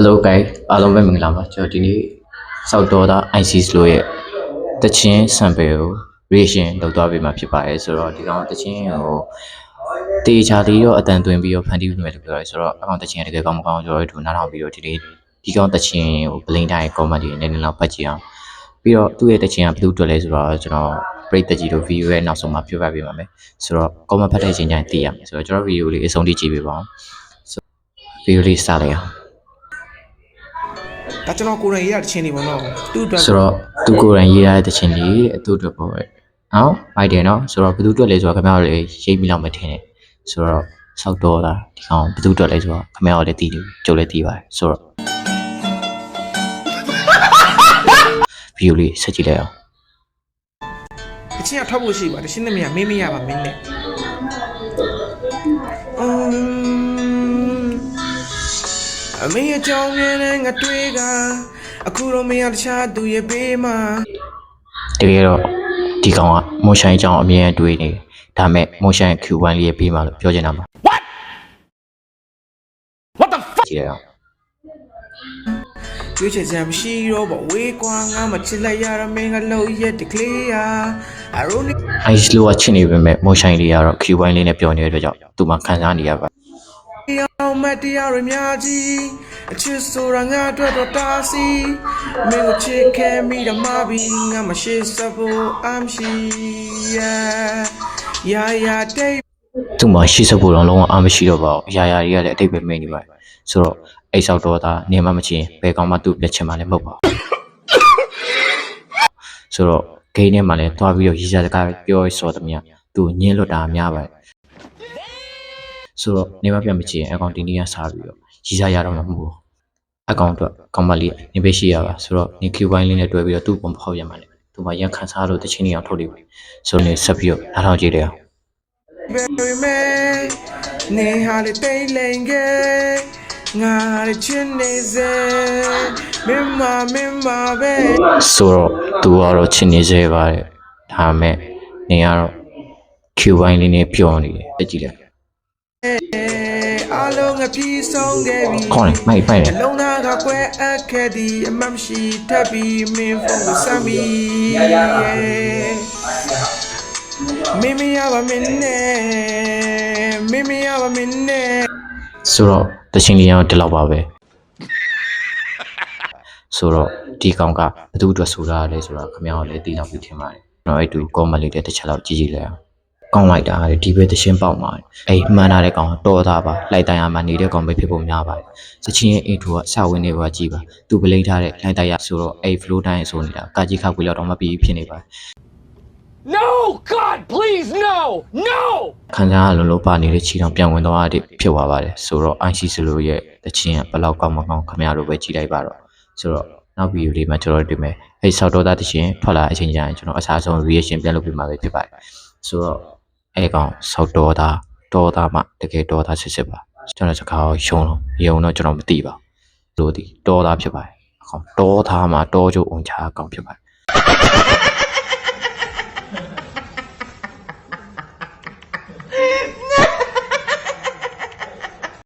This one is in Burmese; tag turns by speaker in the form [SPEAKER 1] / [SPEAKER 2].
[SPEAKER 1] Hello guys အားလုံးပဲမင်္ဂလာပါကျွန်တော်ဒီနေ့စောက်တော်သား ICS လို့ရဲ့တချင်း sample ကို reaction လုပ်သွားပေးမှာဖြစ်ပါတယ်ဆိုတော့ဒီကောင်တချင်းကိုတေချာလေးတော့အတန်သွင်းပြီးတော့ဖန်တီးပြီးမယ်လို့ပြောရဲဆိုတော့အကောင်တချင်းကတကယ်ကောင်းမကောင်းကျွန်တော်တို့နားထောင်ပြီးတော့ဒီနေ့ဒီကောင်တချင်းကို blink တိုင်း comment တွေနည်းနည်းလောက်ဖတ်ကြည့်အောင်ပြီးတော့သူ့ရဲ့တချင်းကဘယ်သူတွေ့လဲဆိုတော့ကျွန်တော်ပရိသတ်ကြီးတို့ video ရဲ့နောက်ဆုံးမှာပြောပြပေးပါမယ်ဆိုတော့ comment ဖတ်တဲ့ချင်းချင်းသိရမယ်ဆိုတော့ကျွန်တော် video လေးအဆုံးထိကြည့်ပေးပါအောင် video လေးစလိုက်အောင်
[SPEAKER 2] ဒါကျွန်တော်ကိုယ်တိုင်ရေးရတဲ့ချင်းတွေပေါ့နော်သူ့အတွက်
[SPEAKER 1] ဆိုတော့သူကိုယ်တိုင်ရေးရတဲ့တခြင်းလေးအတူတူပေါ့နော်မိုက်တယ်နော်ဆိုတော့ဘယ်သူတွေ့လဲဆိုတော့ခင်ဗျားတို့လည်းရေးပြီးလောက်မထင်နဲ့ဆိုတော့ဆောက်တော့တာဒီကောင်ဘယ်သူတွေ့လဲဆိုတော့ခင်ဗျားတို့လည်းသိတယ်ကြုံလည်းသိပါတယ်ဆိုတော့ဗီဒီယိုလေးဆက်ကြည့်လိုက်အောင်
[SPEAKER 2] အချင်းကထောက်ဖို့ရှိပါတချင်းနဲ့မရမင်းမရပါမင်းနဲ့အမ် အမေအကြောင်းနဲ့ငါတွေ့ကအခုတော့မင်းရတခြားသူရဲ့ဘေးမှာ
[SPEAKER 1] တကယ်တော့ဒီကောင်ကမိုးရှိုင်းအကြောင်းအမြဲတွေးနေတယ်ဒါပေမဲ့မိုးရှိုင်း Q1 လေးရဲ့ပေးမှလို့ပြောချင်တာပါ What What the fuck ကြည့်လိုက်အောင်
[SPEAKER 2] တွေ့ချင်စရာမရှိတော့ဘဝေးကွာငါမချစ်လိုက်ရရမင်းကလုံးရက်တကလေးယာအရိုနီ
[SPEAKER 1] အိုင်စလိုကချစ်နေပေမဲ့မိုးရှိုင်းလေးကတော့ Q1 လေးနဲ့ပြောနေတဲ့အတွက်ကြောင့်သူမှခံစားနေရပါ
[SPEAKER 2] အောင်မတရားရမြာကြီးအချစ်ဆိုတာငါအတွက်တော့တာစီမင်းကိုချစ်ခဲ့မိတော့မပြီးငါမရှိစဖို့အမ်ရှိယာယာယာတိတ်
[SPEAKER 1] သူ့မှာရှိစဖို့တော့လုံးဝအားမရှိတော့ပါဘူးအရာရာတွေကလည်းအတိတ်ပဲမိနေပါတယ်ဆိုတော့အိတ်ဆောက်တော့တာနေမှမချင်းဘယ်ကောင်မှသူ့လက်ချင်မှလည်းမဟုတ်ပါဘူးဆိုတော့ဂိမ်းထဲမှာလည်းတွားပြီးတော့ရည်စားစကားပြောရစော်သမျှသူညင်းလွတ်တာများပါတယ် ဆိုတော့နေမှပြန်မချင်းအကောင်ဒီနေ့ကစားပြီးတော့ရည်စားရတော့မှမဟုတ်ဘူးအကောင်အတွက်ကောင်မလေးနေပေးရှိရပါဆိုတော့နေ Q ပိုင်းလေးနဲ့တွဲပြီးတော့သူ့ပုံဖောက်ရမှာလေသူမှရန်ခံစားလို့တချင်းနေအောင်ထုတ်လိုက်ပြီဆိုတော့နေဆက်ပြီးတော့နားထောင်ကြည့်တယ်အောင်
[SPEAKER 2] Baby man နေဟာလေတိတ်လိန်ကေငါရချင်နေစေမင်းမမင်းမပဲ
[SPEAKER 1] ဆိုတော့သူကတော့ချစ်နေစေပါတယ်ဒါပေမဲ့နေကတော့ Q ဘိုင်းလေးနဲ့ပျော်နေတယ်အကြည့်လိုက်
[SPEAKER 2] အလုံးငါပြေဆုံးခဲ့ပြီ
[SPEAKER 1] ခေါင်းလေးမိုက်ပိုက်တယ်
[SPEAKER 2] လုံးသားကကွဲအပ်ခဲ့သည်အမမရှိထပ်ပြီးမင်းဖုန်းကိုစမ်းပြီးမင်းမရပါမင်းနဲ့မင်းမရပါမင်းနဲ့
[SPEAKER 1] ဆိုတော့တချင်းလေးကတော့ဒီလောက်ပါပဲဆိုတော့ဒီကောင်ကဘသူအတွက်ဆိုတာလဲဆိုတော့ခမရလည်းသိလောက်ပြီးထင်ပါတယ်ကျွန်တော်အဲ့တူကောမလေးတဲ့တစ်ချက်လောက်ကြည့်ကြည့်လိုက်အောင် ကောင်းလိုက်တာလေဒီဘက်တချင်းပေါက်မှာအဲ့မှန်တာတဲ့ကောင်တော်သားပါလိုက်တိုင်းအမှနေတဲ့ကောင်ပဲဖြစ်ဖို့များပါတယ်စချင်းရဲ့အင်ထရိုကစဝင်နေပါကြည့်ပါသူပလိန်ထားတဲ့လိုက်တိုင်းရဆိုတော့အဲ့ flow တိုင်းဆိုနေတာကာကြီးခောက်ပြီးတော့တော့မပြီးဖြစ်နေပါတယ်
[SPEAKER 3] No! God, please, no! No!
[SPEAKER 1] ခံစားရလုံးလုံးပါနေတဲ့ခြေထောင်ပြန်ဝင်သွားတဲ့ဖြစ်သွားပါတယ်ဆိုတော့ IC စလိုရဲ့တခြင်းကဘယ်လောက်ကောင်းမကောင်းခင်ဗျားတို့ပဲကြည့်လိုက်ပါတော့ဆိုတော့နောက်ဗီဒီယိုလေးမှာကျွန်တော်တို့တင်မယ်အဲ့ဆောက်တော့သားတခြင်းထွက်လာအချိန်ကျရင်ကျွန်တော်အစားဆုံး reaction ပြန်လုပ်ပြမှာပဲဖြစ်ပါတယ်ဆိုတော့ အဲ့ကောင်ဆောက်တော့သားတော်သားမှတကယ်တော်သားစစ်စစ်ပါကျွန်တော်စကားကိုယုံတော့ယုံတော့ကျွန်တော်မသိပါဘူးလို့ဒီတော်သားဖြစ်ပါတယ်အကောင်တော်သားမှတော်ကျုံအောင်ချာအကောင်ဖြစ်ပါတယ်